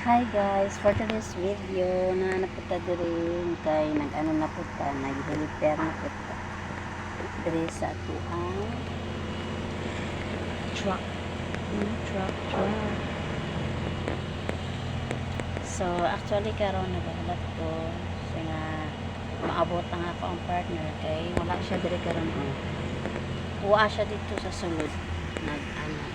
Hi guys, for today's video na napunta diri kay nag-ano na po ta, nag-repair na po ta. Diri sa tuang truck. Hmm, truck, truck. So, actually karon nagahalat ko so nga maabot na ako ang partner kay wala siya diri karon oh. Uwa siya dito sa sulod. Nag ano,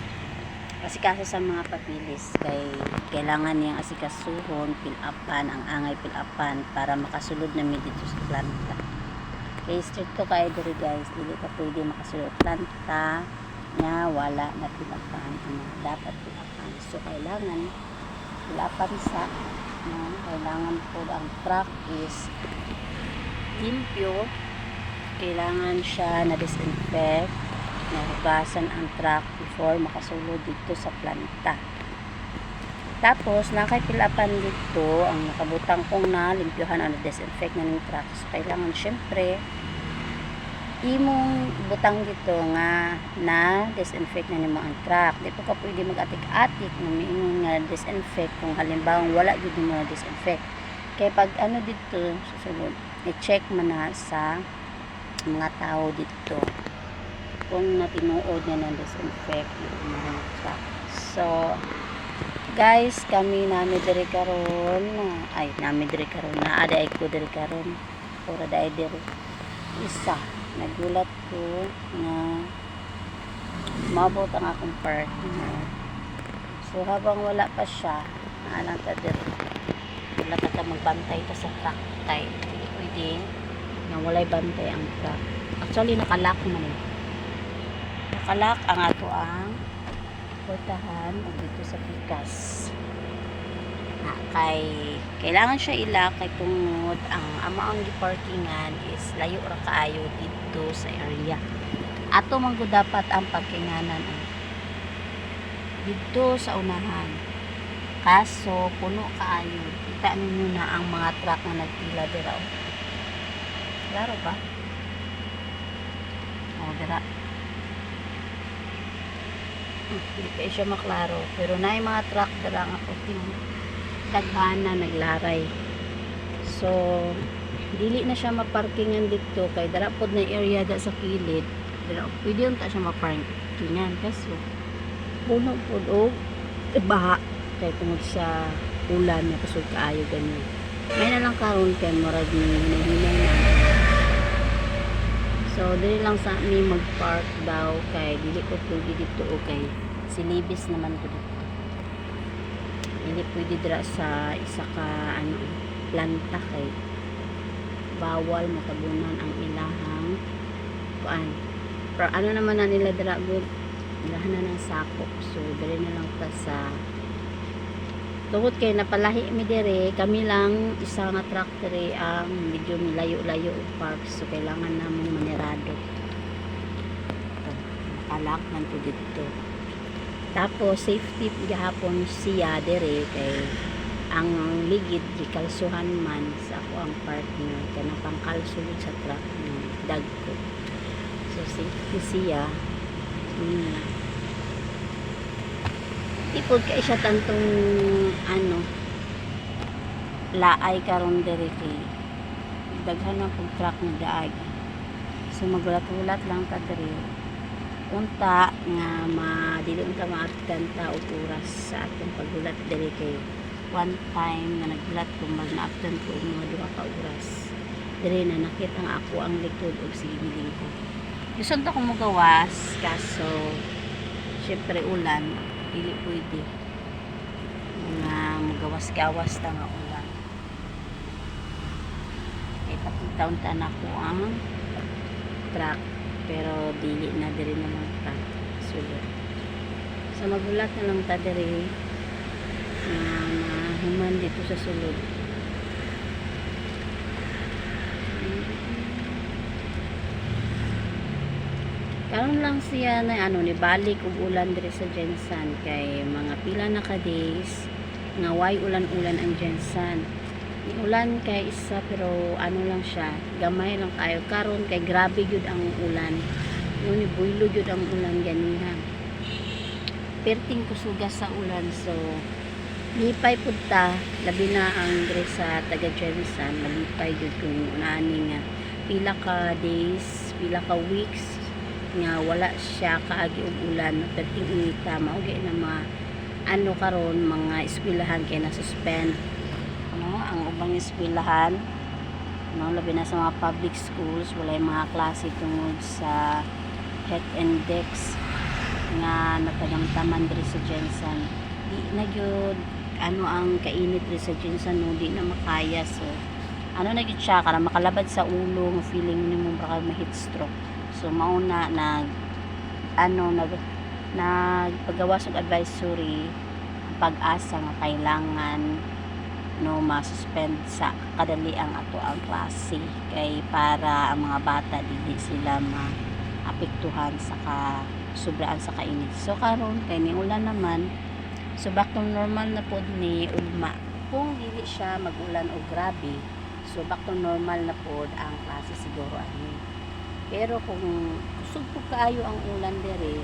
asikaso sa mga papilis kay kailangan niyang asikasuhon, pilapan, ang angay pilapan para makasulod na mi dito sa planta. Kay strict to kayo diri guys, dili ka pwede makasulod planta na wala na pilapan. Ano, dapat pilapan. So kailangan pilapan sa no, kailangan po ang truck is limpyo kailangan siya na disinfect nahugasan ang truck before makasulod dito sa planta. Tapos, nakaipilapan dito, ang nakabutang kong na limpyohan o na-disinfect na ng truck. So, kailangan syempre, imong butang dito nga na disinfect na nimo ang truck. Di po ka pwede mag-atik-atik na miingon nga disinfect kung halimbawa wala jud mo na disinfect. Kaya pag ano dito, susunod, i-check mo na sa mga tao dito kung natinuod na ng disinfect yung mga truck. So, guys, kami nami diri karon. Ay nami diri karon. Na ada ko diri karon. Ora dai diri. Isa. Nagulat ko na mabot ang akong partner. So habang wala pa siya alang ta diri. Wala ka ta magbantay ta sa truck tay pwede. Na walay bantay ang truck. Actually nakalak man eh nakalak ang ato ang portahan o dito sa pikas. Na kay kailangan siya ilak kay tungod ang ama ang giparkingan is layo ra kaayo dito sa area. Ato man dapat ang pagkinganan eh. dito sa unahan. Kaso puno kaayo. Kita ninyo na ang mga truck na nagpila dira oh. klaro ba? Oh dira hindi pa siya maklaro. Pero na mga truck dara nga puting daghana naglaray. So dili na siya maparkingan dito kay dara pod na area da sa kilid. Dara pwede yung ta siya maparkingan. Kaso puno pod og baha kay tungod sa ulan na kusog ganyan. May na lang karon kay murag ni hinahinay na So, dili lang sa mi mag-park daw kay dili ko pwede dito o kay silibis naman ko dito. Hindi pwede dira sa isa ka ano planta kay bawal matabunan ang ilahang kuan. Pero ano naman na nila dira good ilahan na ng sakop. So, dali na lang ta sa Tungkol kay napalahi mi dire, kami lang isa nga truck dire ang medyo layo-layo park so kailangan namong manirado. Nakalak man to dito. Tapos safety gahapon siya dire kay ang ligid gikalsuhan man sa ako ang partner kay napangkalsulod sa truck ng dagko. So safety siya. Hmm ipod kay siya tantong ano laay karon diri kay daghan ang pag truck nga daag. So magulat-ulat lang ta diri unta nga madili unta maabtan ta og oras sa atong paggulat diri kay one time nga naggulat ko mag naabtan ko mga duha ka oras. Diri na nakita ang ako ang likod og sige ko. Gusto ko magawas kaso syempre ulan dili pwede. Nga magawas-gawas ta nga ulan kay patitaon ta na ko ang truck pero dili na diri na mga truck sulod so magulat na lang ta diri na mahuman dito sa sulod karon lang siya na ano ni balik og ulan diri sa Jensan kay mga pila na ka days nga way ulan-ulan ang Jensan. Ulan kay isa pero ano lang siya gamay lang kayo. Karon kay grabe gyud ang ulan. Yun ni buylo gyud ang ulan ganiha. Perting kusuga sa ulan so lipay pud labi na ang diri sa taga Jensen malipay jud kung unani nga pila ka days pila ka weeks nga wala siya kaagi og ulan. Perting inita mao gyud na mga ano karon mga eskwelahan kay na suspend ano ang ubang eskwelahan no labi na sa mga public schools walay mga klase tungod sa health index nga natagamtaman diri sa Jensen. Di na gyud ano ang kainit diri sa Jensen no di na makaya. So ano na gyud siya para makalabad sa ulo nga feeling nimo baka ma-heat stroke so mauna nag ano nag nagpagawas og advisory pag-asa nga kailangan no ma-suspend sa kadali ang ato ang klase. Kay para ang mga bata dili sila maapektuhan sa ka sobraan sa kainit. So karon kay ni ulan naman so back to normal na pod ni ugma kung dili siya magulan o grabe so back to normal na pod ang klase siguro ani pero kung po kaayo ang ulan dere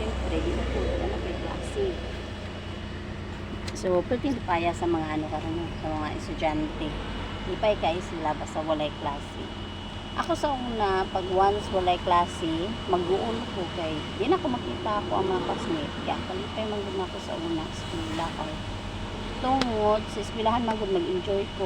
syempre di po na na klase So, pwede paya sa mga ano karon sa mga estudyante. Lipay kay sila basta walay klase. Ako sa una, pag once walay klase, mag-uon ko kay di na ko makita ako ang mga classmate. Kaya kalipay man ako sa una, eskwela kay tungod sa eskwelahan man mag-enjoy ko